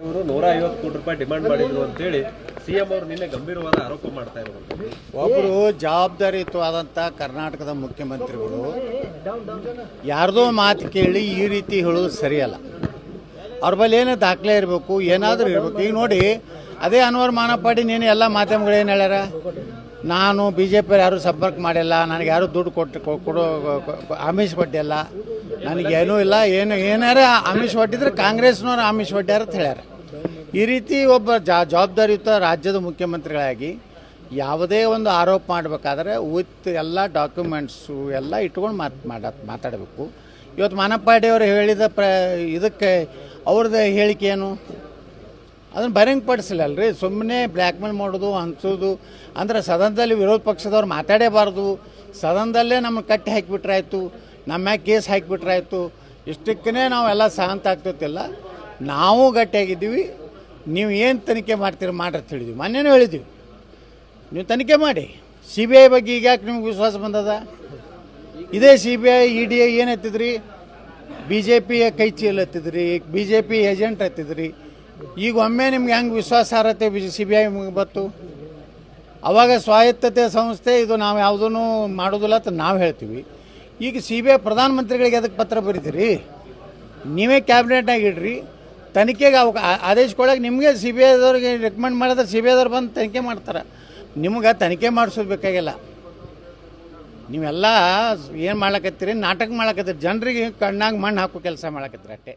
ಇವರು ನೂರ ಐವತ್ತು ಕೋಟಿ ರೂಪಾಯಿ ಡಿಮಾಂಡ್ ಮಾಡಿದ್ರು ಅಂತೇಳಿ ಸಿಎಂ ಅವರು ನಿನ್ನೆ ಗಂಭೀರವಾದ ಆರೋಪ ಮಾಡ್ತಾ ಇರೋದು ಒಬ್ಬರು ಜವಾಬ್ದಾರಿಯುತವಾದಂಥ ಕರ್ನಾಟಕದ ಮುಖ್ಯಮಂತ್ರಿಗಳು ಯಾರ್ದೋ ಮಾತು ಕೇಳಿ ಈ ರೀತಿ ಹೇಳೋದು ಸರಿಯಲ್ಲ. ಅವ್ರ ಬಳಿ ಏನೋ ದಾಖಲೆ ಇರಬೇಕು, ಏನಾದರೂ ಇರಬೇಕು. ಈಗ ನೋಡಿ, ಅದೇ ಅನ್ವರ್ ಮಾನಪಾಡಿ ನೀನು ಎಲ್ಲ ಮಾಧ್ಯಮಗಳು ಏನು ಹೇಳ್ಯಾರ? ನಾನು ಬಿ ಜೆ ಪಿ ಯಾರು ಸಂಪರ್ಕ ಮಾಡಿಲ್ಲ, ನನಗೆ ಯಾರು ದುಡ್ಡು ಕೊಟ್ಟು ಕೊಡೋ ಆಮಿಷ ಕೊಟ್ಟಿಲ್ಲ. ನನಗೇನೂ ಇಲ್ಲ, ಏನು ಏನಾರ ಆಮಿಷ ಒಡ್ಡಿದ್ರೆ ಕಾಂಗ್ರೆಸ್ನವ್ರು ಆಮಿಷ ಒಡ್ಡ್ಯಾರ ಅಂತ ಹೇಳ್ಯಾರ. ಈ ರೀತಿ ಒಬ್ಬ ಜವಾಬ್ದಾರಿಯುತ ರಾಜ್ಯದ ಮುಖ್ಯಮಂತ್ರಿಗಳಾಗಿ ಯಾವುದೇ ಒಂದು ಆರೋಪ ಮಾಡಬೇಕಾದ್ರೆ ವಿತ್ ಎಲ್ಲ ಡಾಕ್ಯುಮೆಂಟ್ಸು ಎಲ್ಲ ಇಟ್ಕೊಂಡು ಮಾತು ಮಾಡ ಮಾತಾಡಬೇಕು. ಇವತ್ತು ಮಾನಪ್ಪಾಡಿ ಅವರು ಹೇಳಿದ ಪ್ರ ಇದಕ್ಕೆ ಅವ್ರದ್ದು ಹೇಳಿಕೆ ಏನು? ಅದನ್ನು ಬರಂಗ್ ಪಡಿಸಲಲ್ರಿ. ಸುಮ್ಮನೆ ಬ್ಲ್ಯಾಕ್ಮೇಲ್ ಮಾಡೋದು, ಹಂಚೋದು, ಅಂದ್ರೆ ಸದನದಲ್ಲಿ ವಿರೋಧ ಪಕ್ಷದವ್ರು ಮಾತಾಡೇಬಾರ್ದು ಸದನದಲ್ಲೇ ನಮ್ಮ ಕಟ್ಟಿ ಹಾಕಿಬಿಟ್ರಾಯ್ತು. ನಮ್ಮ ಕೇಸ್ ಹಾಕಿಬಿಟ್ರಾಯ್ತು ಇಷ್ಟಕ್ಕೇ ನಾವೆಲ್ಲ ಶಾಂತ ಆಗ್ತಿಲ್ಲ ನಾವು ಗಟ್ಟಿಯಾಗಿದ್ದೀವಿ. ನೀವು ಏನು ತನಿಖೆ ಮಾಡ್ತೀರಿ ಮಾಡ್ರಿ ಅಂತ ಹೇಳಿದ್ವಿ. ಮೊನ್ನೆನೂ ಹೇಳಿದ್ವಿ. ನೀವು ತನಿಖೆ ಮಾಡಿ. ಸಿ ಬಿ ಐ ಬಗ್ಗೆ ಈಗ ಯಾಕೆ ನಿಮ್ಗೆ ವಿಶ್ವಾಸ ಬಂದದ? ಇದೇ C B I, E D I ಏನು ಎತ್ತಿದ್ರಿ? ಬಿ ಜೆ ಪಿಯ ಕೈ ಚೀಲ ಎತ್ತಿದ್ರಿ? ಬಿ ಜೆ ಪಿ ಏಜೆಂಟ್ ಎತ್ತಿದ್ರಿ? ಈಗ ಒಮ್ಮೆ ನಿಮ್ಗೆ ಹೆಂಗೆ ವಿಶ್ವಾಸಾರ್ಹತೆ ಬಿ ಸಿ ಬಿ ಐ ಬತ್ತು ಅವಾಗ ಸ್ವಾಯತ್ತತೆ ಸಂಸ್ಥೆ ಇದು ನಾವು ಯಾವುದೂ ಮಾಡೋದಿಲ್ಲ ಅಂತ ನಾವು ಹೇಳ್ತೀವಿ. ಈಗ ಸಿ ಬಿ ಐ ಪ್ರಧಾನಮಂತ್ರಿಗಳಿಗೆ ಅದಕ್ಕೆ ಪತ್ರ ಬರೀತೀರಿ? ನೀವೇ ಕ್ಯಾಬಿನೆಟ್ನಾಗ ಇಡ್ರಿ. ತನಿಖೆಗೆ ಅವ ಆದೇಶ ಕೊಡೋಕೆ ನಿಮಗೆ ಸಿ ಬಿ ಐದವ್ರಿಗೆ ರೆಕಮೆಂಡ್ ಮಾಡಿದ್ರೆ ಸಿ ಬಿ ಐದವ್ರು ಬಂದು ತನಿಖೆ ಮಾಡ್ತಾರೆ. ನಿಮ್ಗೆ ತನಿಖೆ ಮಾಡಿಸೋದು ಬೇಕಾಗಿಲ್ಲ ನೀವೆಲ್ಲ ಏನು ಮಾಡ್ಲಕತ್ತೀರಿ? ನಾಟಕ ಮಾಡ್ಲಕತ್ತೀರಿ. ಜನರಿಗೆ ಕಣ್ಣಾಗ ಮಣ್ಣು ಹಾಕೋ ಕೆಲಸ ಮಾಡ್ಲಕತ್ತೀರಿ ಅಷ್ಟೇ.